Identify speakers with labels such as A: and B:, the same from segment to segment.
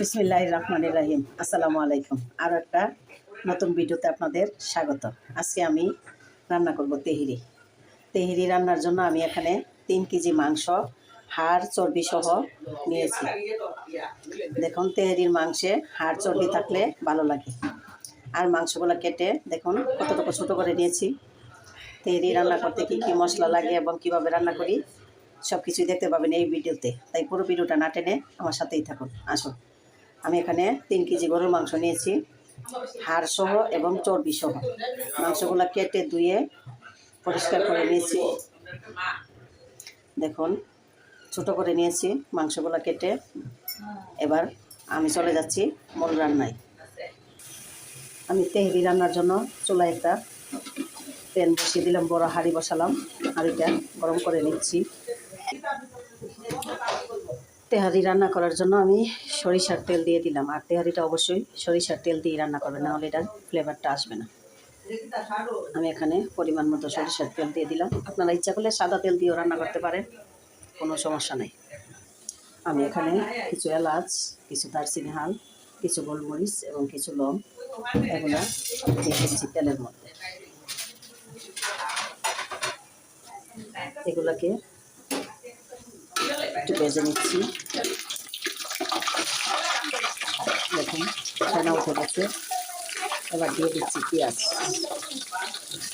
A: বিসমিল্লাহ রহমান রাহিম। আসসালামু আলাইকুম। আরও একটা নতুন ভিডিওতে আপনাদের স্বাগত। আজকে আমি রান্না করব তেহেরি। তেহেরি রান্নার জন্য আমি এখানে তিন কেজি মাংস, হাড় চর্বি সহ নিয়েছি। দেখুন, তেহেরির মাংসে হাড় চর্বি থাকলে ভালো লাগে। আর মাংসগুলো কেটে দেখুন, কতটুকু ছোটো করে নিয়েছি। তেহেরি রান্না করতে কী কী মশলা লাগে এবং কীভাবে রান্না করি সব কিছুই দেখতে পাবেন এই ভিডিওতে। তাই পুরো ভিডিওটা না টেনে আমার সাথেই থাকুন। আসুন। আমি এখানে তিন কেজি গরুর মাংস নিয়েছি হাড় সহ এবং চর্বি সহ মাংসগুলো কেটে ধুয়ে পরিষ্কার করে নিয়েছি। দেখুন, ছোটো করে নিয়েছি মাংসগুলো কেটে। এবার আমি চলে যাচ্ছি মূল রান্নায়। আমি তেহরি রান্নার জন্য চুলায় একটা প্যান বসিয়ে দিলাম, বড় হাঁড়ি বসালাম। হাঁড়িটা গরম করে নিচ্ছি। তেহারি রান্না করার জন্য আমি সরিষার তেল দিয়ে দিলাম। আর তেহারিটা অবশ্যই সরিষার তেল দিয়ে রান্না করবেন নাহলে এটার ফ্লেভারটা আসবে না। আমি এখানে পরিমাণ মতো সরিষার তেল দিয়ে দিলাম। আপনারা ইচ্ছা করলে সাদা তেল দিয়েও রান্না করতে পারেন, কোনো সমস্যা নেই। আমি এখানে কিছু এলাচ, কিছু দারচিনি হাল, কিছু গোলমরিচ এবং কিছু লং এগুলো দিয়ে তেলের মধ্যে। এগুলোকে একটু ভেজে নিচ্ছি। দেখুন ফেনা উঠে গেছে। এবার দিয়ে দিচ্ছি পেঁয়াজ।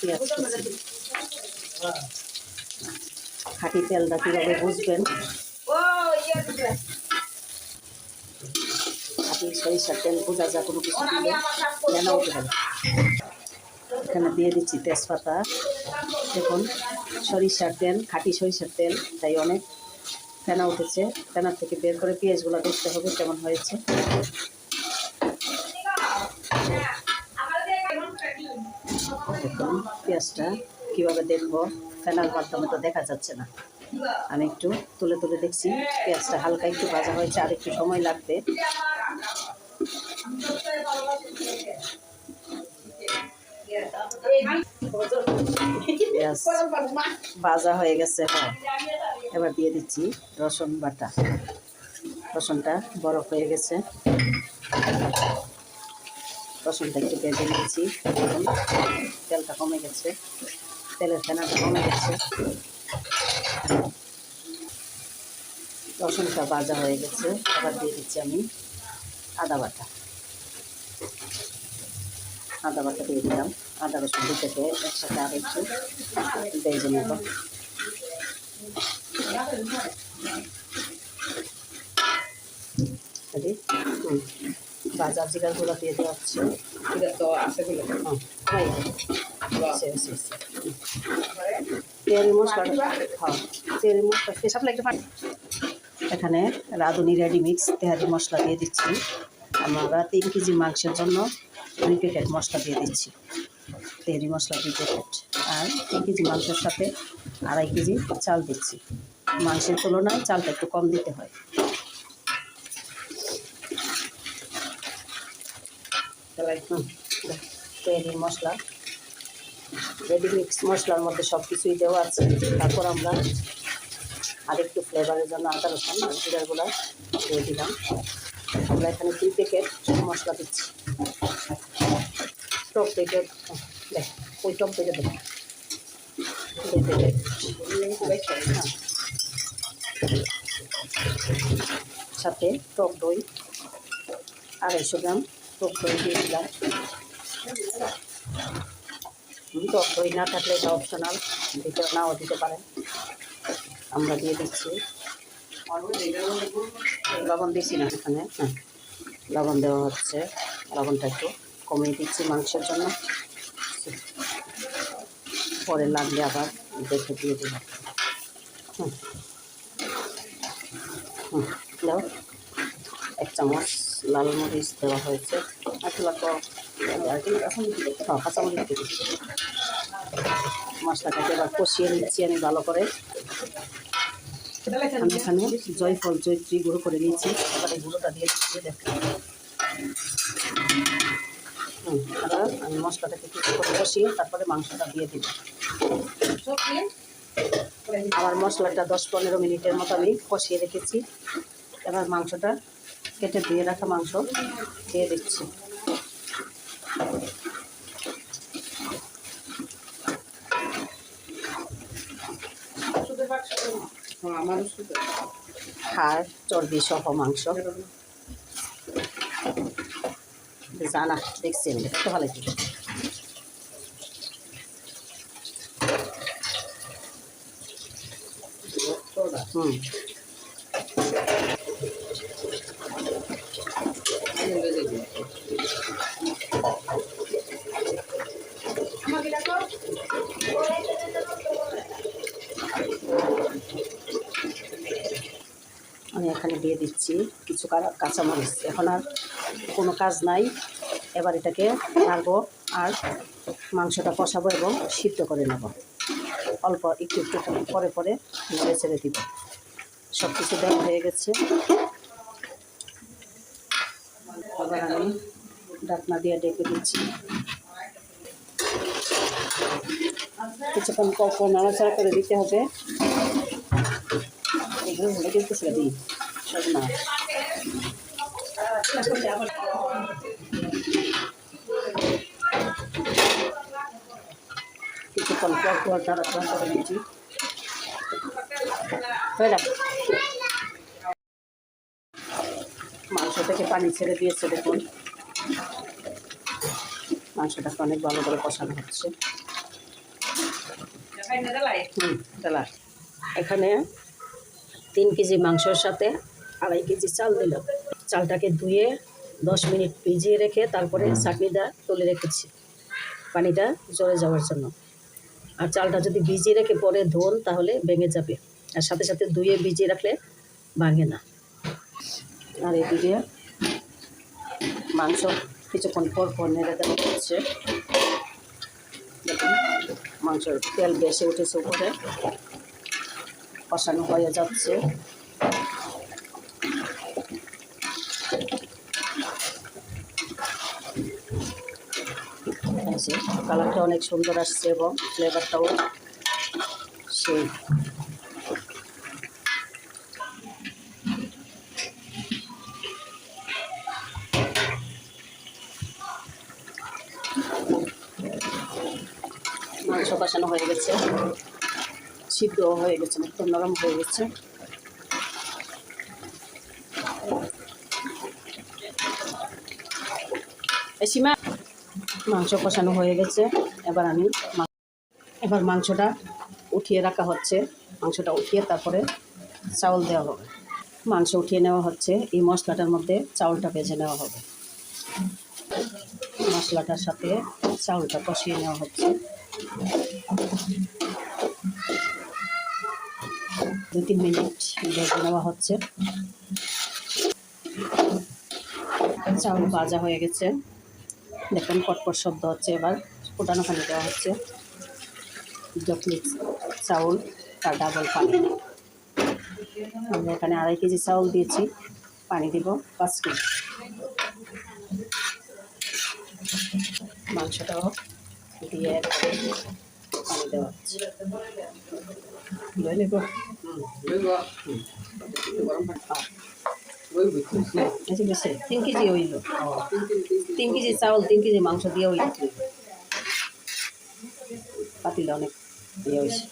A: পেঁয়াজ কুচি। খাঁটি তেলটা কীভাবে বুঝবেন? খাঁটি সরিষার তেল বোঝা দিয়ে দিচ্ছি তেজপাতা। দেখুন, সরিষার তেল, খাঁটি সরিষার তেল, তাই অনেক ফেনা উঠেছে ফেনার থেকে বের করে পেঁয়াজগুলো দেখতে হবে, কেমন হয়েছে? পেঁয়াজটা কীভাবে দেখব? ফেনার মাধ্যমে তো দেখা যাচ্ছে না। আমি একটু তুলে তুলে দেখছি, পেঁয়াজটা হালকা একটু ভাজা হয়েছে, আর একটু সময় লাগবে। ভাজা হয়ে গেছে হ্যাঁ। এবার দিয়ে দিচ্ছি রসুন বাটা। রসুনটা বরফ হয়ে গেছে। রসুনটা একটু ভেজে নিয়েছি তেলটা কমে গেছে। তেলের ফেনাটা কমে গেছে। রসুনটা ভাজা হয়ে গেছে। আবার দিয়ে দিচ্ছি আমি আদা বাটা। আদা বাটা দিয়ে দিলাম। আদা রসুন দুটোকে একসাথে আর একটু ভেজে নেব। বাজার জিরাগুলো দিয়ে দেওয়া হচ্ছে। তেল মশলা হ্যাঁ তেল মশলা পেশাব লাগতে পারে এখানে রাঁধুনি রেডি মিক্স তেহারি মশলা দিয়ে দিচ্ছি। আমরা তিন কেজি মাংসের জন্য দুই প্যাকেট মশলা দিয়ে দিচ্ছি। তেহারি মশলা দুই প্যাকেট। আর তিন কেজি মাংসের সাথে আড়াই কেজি চাল দিচ্ছি। মাংসের তুলনায় চালটা একটু কম দিতে হয়। তেহারি মশলা রেডি মিক্স মশলার মধ্যে সব কিছুই দেওয়া আছে। তারপর আমরা আরেকটু ফ্লেভারের জন্য আদা, রসুন জিরাগুলো দিয়ে দিলাম। আমরা এখানে দুই প্যাকেট মশলা দিচ্ছি। টপ প্যাকেট দেখ। ওই টপ প্যাকেট দেখ। সাথে টক দই, আড়াইশো গ্রাম টক দই দিয়ে দিলাম। টক দই না থাকলে এটা অপশনাল দিতে নাও দিতে পারেন। আমরা দিয়ে দিচ্ছি। লবণ দিচ্ছি না এখানে। হ্যাঁ লবণ দেওয়া হচ্ছে। লবণটা একটু কমিয়ে দিচ্ছি মাংসের জন্য। পরে লাগলে আবার দেখে দিয়ে দেবো। হুম। হুম। দাও। এক চামচ লাল মরিচ দেওয়া হয়েছে। আসলে তো এখন কাঁচামরিচ দিয়ে দিচ্ছি। মশলাটাকে এবার কষিয়ে নিচ্ছি আমি ভালো করে। আমি এখানে জয়ফল, জয়ত্রী গুঁড়ো করে নিয়েছি। এবার এই গুঁড়োটা দিয়ে দেখুন হুম আমি মশলাটাকে কিছু করে কষিয়ে তারপরে মাংসটা দিয়ে দিব। আমার মশলাটা দশ পনেরো মিনিটের মতো আমি কষিয়ে রেখেছি। এবার মাংসটা কেটে ধুয়ে রাখা মাংস দিয়ে দিচ্ছি। আমার হাড় চর্বি সহ মাংস। জানা দেখছি আমি দেখতে ভালো হুম। আমি এখানে দিয়ে দিচ্ছি কিছু কাঁচামরিচ এখন আর কোনো কাজ নাই, এবার এটাকে নাড়বো আর মাংসটা কষাবো এবং সিদ্ধ করে নেব। অল্প একটু একটু পরে পরে নেড়ে ছেড়ে দিব। সব কিছু দেওয়া হয়ে গেছে। এবার আমি ডাকনা দিয়ে ডেকে দিচ্ছি। কিছুক্ষণ পর নাড়াচাড়া করে দিতে হবে? এগুলো ভুলে কিন্তু ছেড়ে দিই। সব না। মাংস থেকে পানি ছেড়ে দিয়েছে দেখুন। মাংসটাকে অনেক ভালো করে কষানো হচ্ছে। হুম ডালা এখানে তিন কেজি মাংসর সাথে আড়াই কেজি চাল দিলাম। চালটাকে ধুয়ে দশ মিনিট ভিজিয়ে রেখে তারপরে চাটনিটা তুলে রেখেছি পানিটা জড়ে যাওয়ার জন্য। আর চালটা যদি ভিজিয়ে রেখে পরে ধোন তাহলে ভেঙে যাবে। আর সাথে সাথে ধুয়ে ভিজিয়ে রাখলে ভাঙে না। আর এদিকে মাংস কিছুক্ষণ পর পর নেড়ে দেওয়া হচ্ছে। দেখুন মাংসের তেল বেশি উঠেছে উপরে। কষানো হয়ে যাচ্ছে। যে, কালারটা অনেক সুন্দর আসছে এবং ফ্লেভারটাও সেই। মাংস কষানো হয়ে গেছে। সিদ্ধ হয়ে গেছে একদম নরম হয়ে গেছে। সীমা মাংস কষানো হয়ে গেছে। এবার আমি এবার মাংসটা উঠিয়ে রাখা হচ্ছে। মাংসটা উঠিয়ে তারপরে চাউল দেওয়া হবে। মাংস উঠিয়ে নেওয়া হচ্ছে। এই মশলাটার মধ্যে চাউলটা ভেজে নেওয়া হবে। মশলাটার সাথে চাউলটা কষিয়ে নেওয়া হচ্ছে। দু তিন মিনিট ভেজে নেওয়া হচ্ছে। চাউল ভাজা হয়ে গেছে। দেখুন কটকট শব্দ হচ্ছে এবার, ফুটানো পানি দেওয়া হচ্ছে। যখনই চাউল, তার ডাবল পানি। আমরা এখানে আড়াই কেজি চাউল দিয়েছি, পানি দিব পাঁচ কেজি। মাংসটাও দিয়ে তিন কেজি হইল তিন কেজি চাউল তিন কেজি মাংস দিয়ে হইল পাতিলে অনেক ইয়ে হয়েছে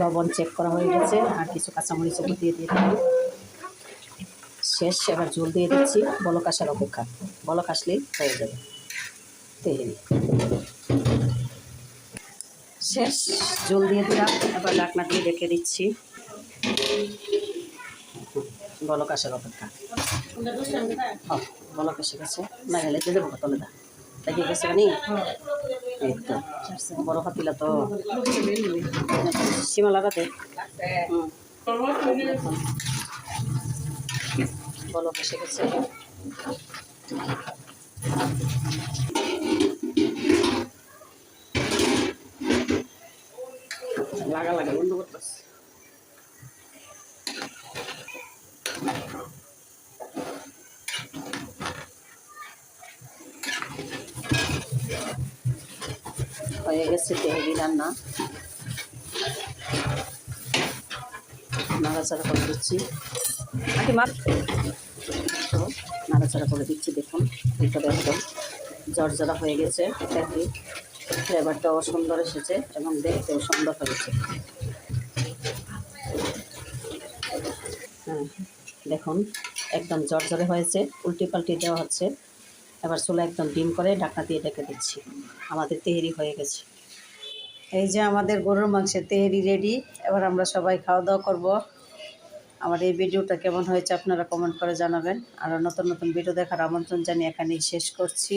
A: লবণ চেক করা হয়ে গেছে আর কিছু কাঁচামরিচ দিয়ে দিয়ে দিলাম শেষ এবার জল দিয়ে দিচ্ছি বলক আসার অপেক্ষা বলক আসলেই হয়ে যাবে তেল শেষ জল দিয়ে দিলাম এবার ডাকনা দিয়ে রেখে দিচ্ছি। বলক আসার অপেক্ষা? বলক এসে গেছে না গেলে দিয়ে দেবো, তলে দা। দেখে গেছে নি এই তো, বড় পাতিলা তো। সীমা লাগাতে? বলক এসে গেছে লাগা লাগা বন্ধ করতেছে। হয়ে গেছে তেহরি রান্না। নাড়াচাড়া করে দিচ্ছি। আটি মার নাড়াচাড়া করে দিচ্ছি দেখুন ভিতরে একদম জর্জরা হয়ে গেছে তেহারি ফ্লেভারটাও সুন্দর এসেছে এবং দেখতেও সুন্দর হয়েছে। হ্যাঁ দেখুন, একদম জর্জরে হয়েছে উল্টি পাল্টি দেওয়া হচ্ছে। এবার চুলা একদম ডিম করে ঢাকনা দিয়ে ডেকে দিচ্ছি। আমাদের তেহেরি হয়ে গেছে। এই যে আমাদের গরুর মাংসের তেহেরি রেডি, এবার আমরা সবাই খাওয়া দাওয়া করব। আমার এই ভিডিওটা কেমন হয়েছে আপনারা কমেন্ট করে জানাবেন। আর নতুন নতুন ভিডিও দেখার আমন্ত্রণ জানিয়ে এখানেই শেষ করছি।